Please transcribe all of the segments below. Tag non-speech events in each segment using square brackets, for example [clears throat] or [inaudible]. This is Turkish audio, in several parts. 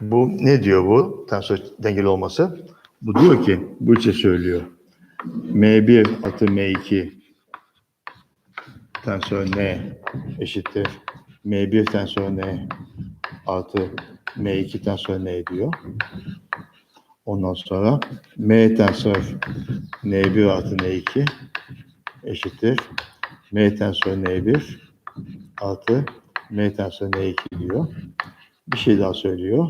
Bu ne diyor bu tensör dengeli olması? Bu diyor ki, bu içe söylüyor. M1 artı M2 tensör N eşittir. M1 tensör N artı M2 tensör N diyor. Ondan sonra M tensör N1 artı N2 eşittir. M tensör N1 artı M tensör N2 diyor. Bir şey daha söylüyor.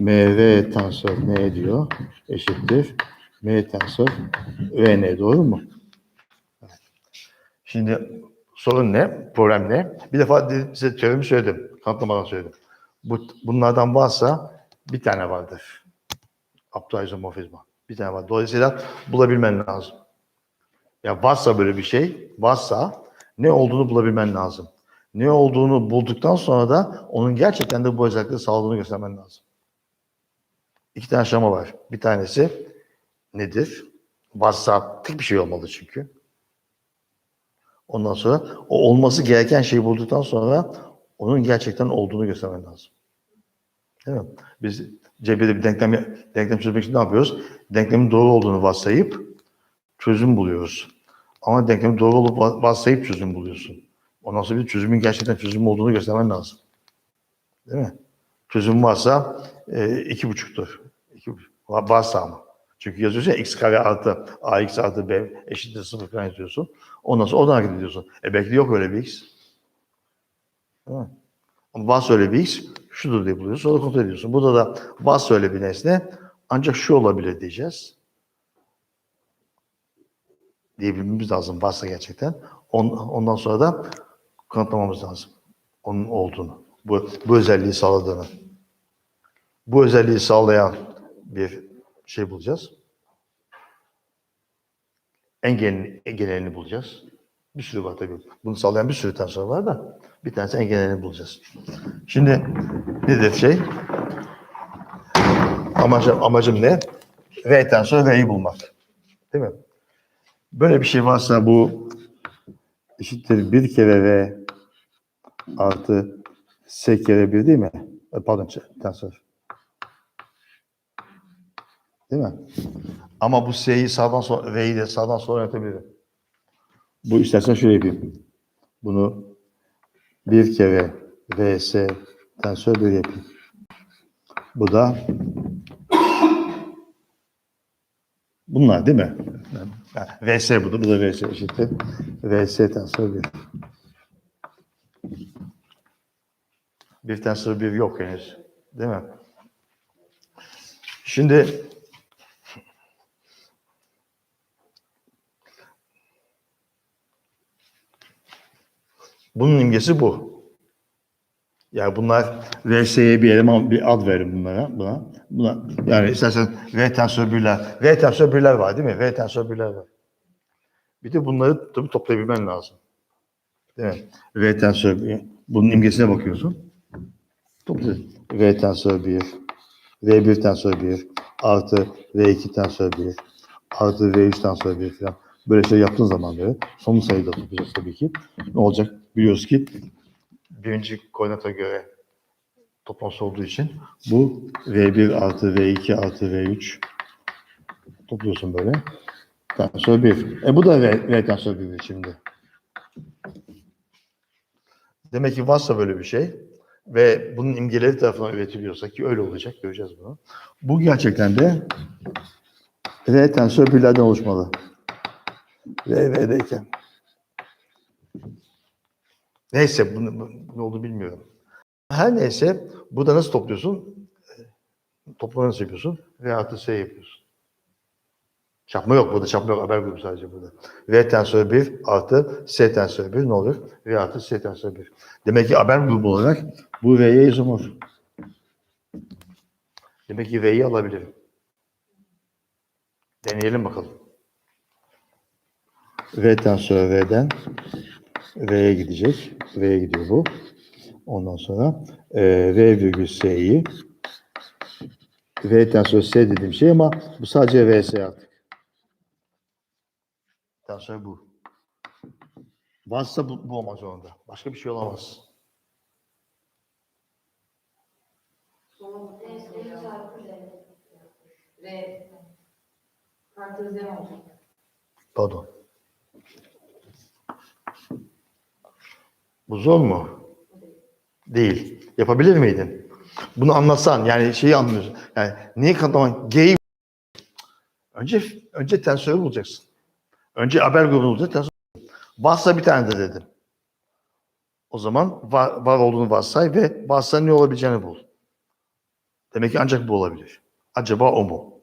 MV tensör N diyor eşittir. M tensör VN doğru mu? Evet. Şimdi sorun ne? Problem ne? Bir defa de- size teoremi söyledim. Kanıtlamadan söyledim. Bu, bunlardan varsa bir tane vardır. Aptoizomorfizma. Bir tane var. Dolayısıyla bulabilmen lazım. Ya varsa böyle bir şey, varsa ne olduğunu bulabilmen lazım. Ne olduğunu bulduktan sonra da onun gerçekten de bu özellikleri sağladığını göstermen lazım. İki tane aşama var. Bir tanesi nedir? Varsa tek bir şey olmalı çünkü. Ondan sonra o olması gereken şeyi bulduktan sonra onun gerçekten olduğunu göstermen lazım. Değil mi? Biz cebide bir denklem, denklem çözmek için ne yapıyoruz? Denklemin doğru olduğunu varsayıp çözüm buluyoruz. Ama denklemin doğru olup va- varsayıp çözüm buluyorsun. Ondan sonra bir çözümün gerçekten çözüm olduğunu göstermen lazım. Değil mi? Çözüm varsa e, iki buçuktur. İki Varsa ama. Çünkü yazıyorsun ya x kare artı ax artı b eşittir sıfır falan yazıyorsun. Ondan sonra oradan hareket ediyorsun. E belki yok öyle bir x. Ama varsa öyle bir x şudur diye buluyorsun. Sonra kontrol ediyorsun. Burada da varsa öyle bir nesne ancak şu olabilir diyeceğiz. Diyebilmemiz lazım varsa gerçekten. On- ondan sonra da kanıtlamamız lazım. Onun olduğunu. Bu, bu özelliği sağladığını. Bu özelliği sağlayan bir şey bulacağız. En, genel, en genelini bulacağız. Bir sürü var tabii. Bunu sağlayan bir sürü tensör var da bir tanesi en genelini bulacağız. Şimdi nedir şey? Amacım, amacım ne? V tensör V'yi bulmak. Değil mi? Böyle bir şey varsa bu eşittir bir kere V artı S kere 1 değil mi? Pardon tensör. Değil mi? Ama bu S'yi sağdan sonra, V'yi de sağdan sola yönetebilirim. Bu istersen şöyle yapayım. Bunu bir kere VS tensör böyle yapayım. Bu da bunlar değil mi? Yani VS bu da, bu da VS eşittir. VS tensör 1. Bir tensör 1 yok henüz. Değil mi? Şimdi bunun imgesi bu. Yani bunlar VS'ye bir eleman bir ad verin bunlara. Buna. buna. Yani istersen V tensör birler. V tensör birler var değil mi? V tensör birler var. Bir de bunları tabii toplayabilmen lazım. Değil mi? V tensör bir. Bunun imgesine bakıyorsun. Topla. V tensör 1, V1 tensör 1, artı V2 tensör 1, artı V3 tensör 1 falan. Böyle şey yaptığın zaman böyle son sayıda toplayacağız tabii ki. Ne olacak? Biliyoruz ki birinci koordinata göre toplaması olduğu için bu V1 artı V2 artı V3 topluyorsun böyle. Tensör 1. E bu da V, V tensör 1 şimdi. Demek ki varsa böyle bir şey ve bunun imgeleri tarafından üretiliyorsa ki öyle olacak göreceğiz bunu. Bu gerçekten de V tensör birlerden oluşmalı. V V'deyken. Neyse bunu, bu, ne oldu bilmiyorum. Her neyse burada nasıl topluyorsun? E, Toplama nasıl yapıyorsun? V artı S yapıyorsun. Çarpma yok burada. Çarpma yok. Haber grubu sadece burada. V tensör 1 artı S tensör 1 ne olur? V artı S tensör 1. Demek ki haber grubu olarak bu V'ye izomorf. Demek ki V'yi alabilirim. Deneyelim bakalım. V tensör V'den R'ye gidecek. R'ye gidiyor bu. Ondan sonra e, R virgül S'yi R'den sonra S dediğim şey ama bu sadece RS artık. Daha sonra bu. Varsa bu, bu olmak zorunda. Başka bir şey olamaz. Pardon. Bu zor mu? Değil. Yapabilir miydin? Bunu anlatsan yani şeyi anlıyorsun. Yani niye kanıtlaman? G'yi önce önce tensörü bulacaksın. Önce haber grubunu bulacaksın. Tensör. Varsa bir tane de dedim. O zaman var, var olduğunu varsay ve varsa ne olabileceğini bul. Demek ki ancak bu olabilir. Acaba o mu?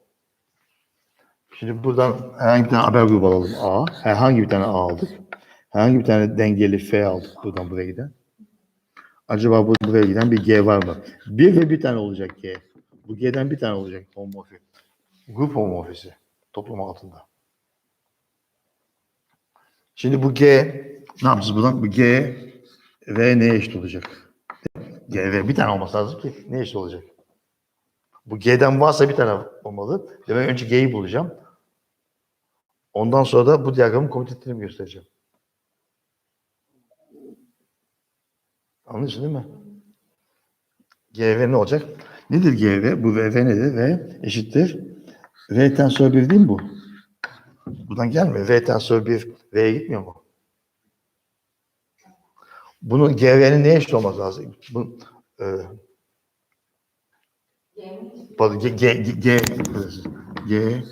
Şimdi buradan herhangi bir tane haber grubu alalım A. Herhangi bir tane A aldık. Herhangi bir tane dengeli F aldık buradan buraya giden. Acaba bu buraya giden bir G var mı? Bir ve bir tane olacak G. Bu G'den bir tane olacak homomorfi. Grup homomorfisi toplum altında. Şimdi bu G ne yapacağız buradan? Bu G V neye eşit olacak? G V bir tane olması lazım ki ne eşit olacak? Bu G'den varsa bir tane olmalı. Demek önce G'yi bulacağım. Ondan sonra da bu diyagramın komutetlerini göstereceğim. Anlıyorsun değil mi? GV ne olacak? Nedir GV? Bu VV nedir? V eşittir. V tensör 1 değil mi bu? Buradan gelmiyor. V tensör 1 V'ye gitmiyor mu? Bunun GV'nin neye eşit olması lazım? Bu, e, G, G, G, G, G,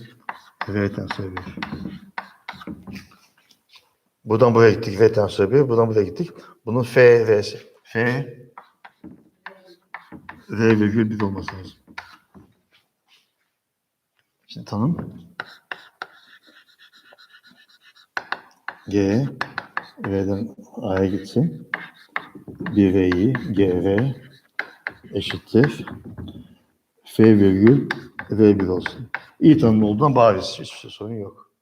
V tensör 1. Buradan buraya gittik. V tensör 1. Buradan buraya gittik. Bunun F, V'si. F, V virgül 1 olması lazım. Şimdi tanım. G, V'den A'ya gitsin. 1 V'yi, G, V eşittir. F virgül V1 olsun. İyi tanım olduğundan bariz. Hiçbir şey sorun yok.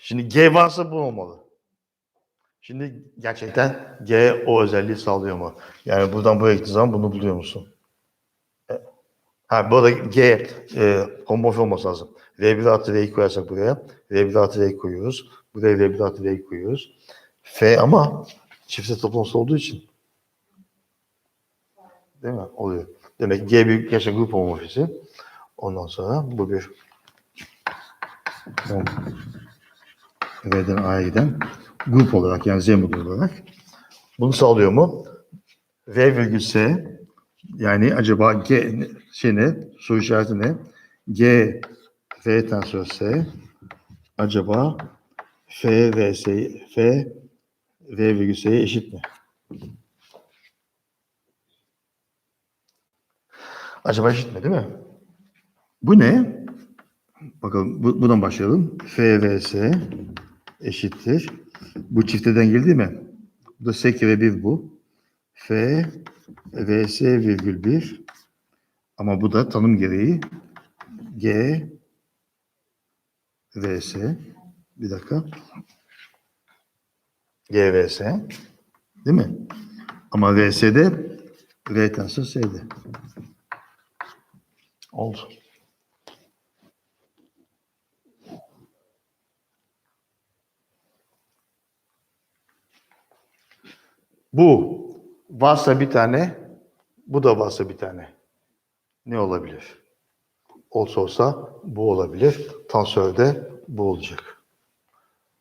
Şimdi G varsa bu olmalı. Şimdi gerçekten G o özelliği sağlıyor mu? Yani buradan buraya gittiğin zaman bunu buluyor musun? E, Ha bu arada G e, homomorfi olması lazım. V1 artı V'yi koyarsak buraya. V1 artı V'yi koyuyoruz. Buraya V1 artı V'yi koyuyoruz. F ama çifte toplamsız olduğu için. Değil mi? Oluyor. Demek G bir gerçek grup homomorfisi. Ondan sonra bu bir V'den A'ya giden grup olarak yani Z olarak bunu sağlıyor mu? V virgül S yani acaba G şey ne? Soru işareti ne? G V tensör S acaba F V S F V virgül S'ye eşit mi? Acaba eşit mi değil mi? Bu ne? Bakalım bu, buradan başlayalım. F V S eşittir. Bu çifte dengeli değil mi? Bu da S kere 1 bu. F Vs virgül 1 ama bu da tanım gereği G Vs bir dakika G Vs değil mi? Ama Vs'de V tensör S'de. Oldu. Bu varsa bir tane, bu da varsa bir tane. Ne olabilir? Olsa olsa bu olabilir. Tansörde bu olacak.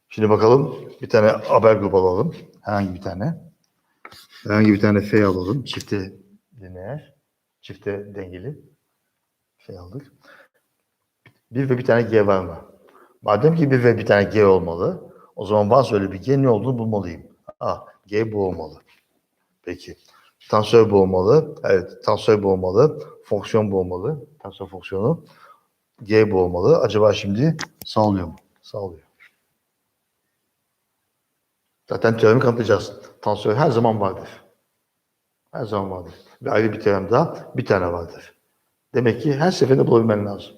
Şimdi bakalım bir tane haber grubu alalım. Herhangi bir tane. Herhangi bir tane F alalım. Çifte lineer. Çifte dengeli. F aldık. Bir ve bir tane G var mı? Madem ki bir ve bir tane G olmalı, o zaman varsa öyle bir G ne olduğunu bulmalıyım. Ah, G bu olmalı. Peki. Tensör bu olmalı. Evet, tensör bu olmalı. Fonksiyon bu olmalı. Tensör fonksiyonu. G bu olmalı. Acaba şimdi sağlıyor mu? Sağlıyor. Zaten teoremi kanıtlayacağız. Tensör her zaman vardır. Her zaman vardır. Ve ayrı bir teorem daha bir tane vardır. Demek ki her seferinde bulabilmen lazım.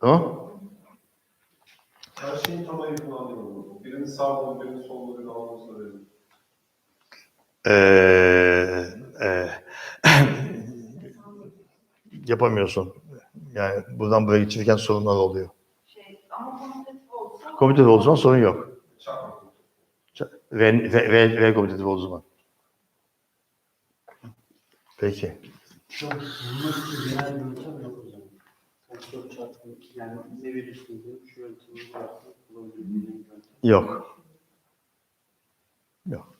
Tamam? Her şeyin tam ayırını anlayamadım. Birini sağ bulun, birini sol bulun, birini alın söyledim. Ee, e, [clears throat] yapamıyorsun. Yani buradan buraya geçirken sorunlar oluyor. şey ama komutatif olsa Komütatif olduğu zaman sorun yok. Çarpma. V, V, V, V olduğu zaman. Peki. Bulmak için genel bir yok o zaman. Yok. Yok.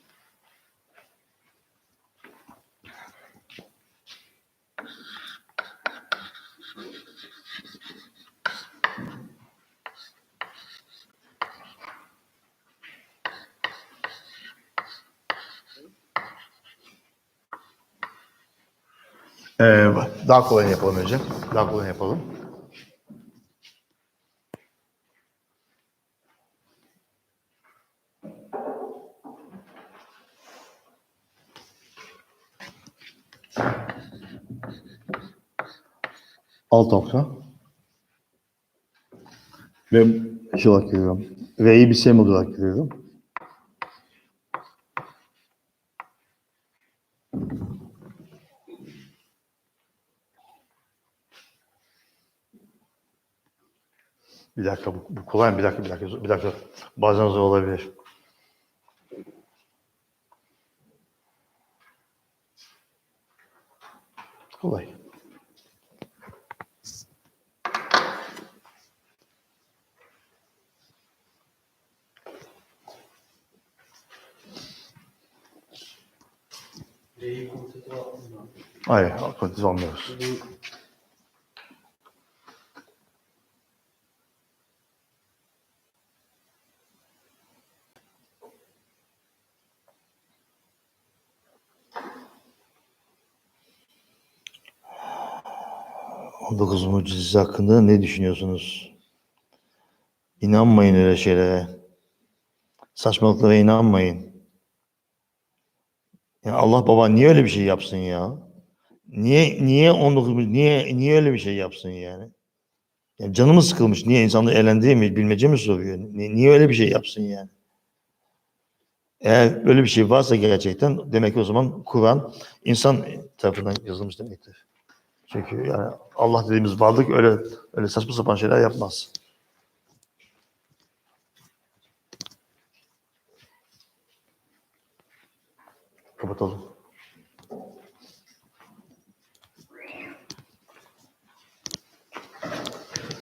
Ee, daha kolay yapalım önce. Daha kolay yapalım. Alt nokta. Ve şey olarak görüyorum. R'yi bir semol olarak görüyorum. Bir dakika bu, bu kolay mı? Bir dakika, bir dakika, bir dakika. Bazen zor olabilir. Kolay. Hayır, kontiz olmuyoruz. Dokuz mucizesi hakkında ne düşünüyorsunuz? İnanmayın öyle şeylere. Saçmalıklara inanmayın. Ya Allah baba niye öyle bir şey yapsın ya? Niye niye 19 mu- niye niye öyle bir şey yapsın yani? Ya canımız sıkılmış. Niye insanları eğlendiği bilmece mi soruyor? Ni- Niye öyle bir şey yapsın yani? Eğer böyle bir şey varsa gerçekten demek ki o zaman Kur'an insan tarafından yazılmış demektir. Çünkü yani Allah dediğimiz varlık öyle öyle saçma sapan şeyler yapmaz. Kapatıldı.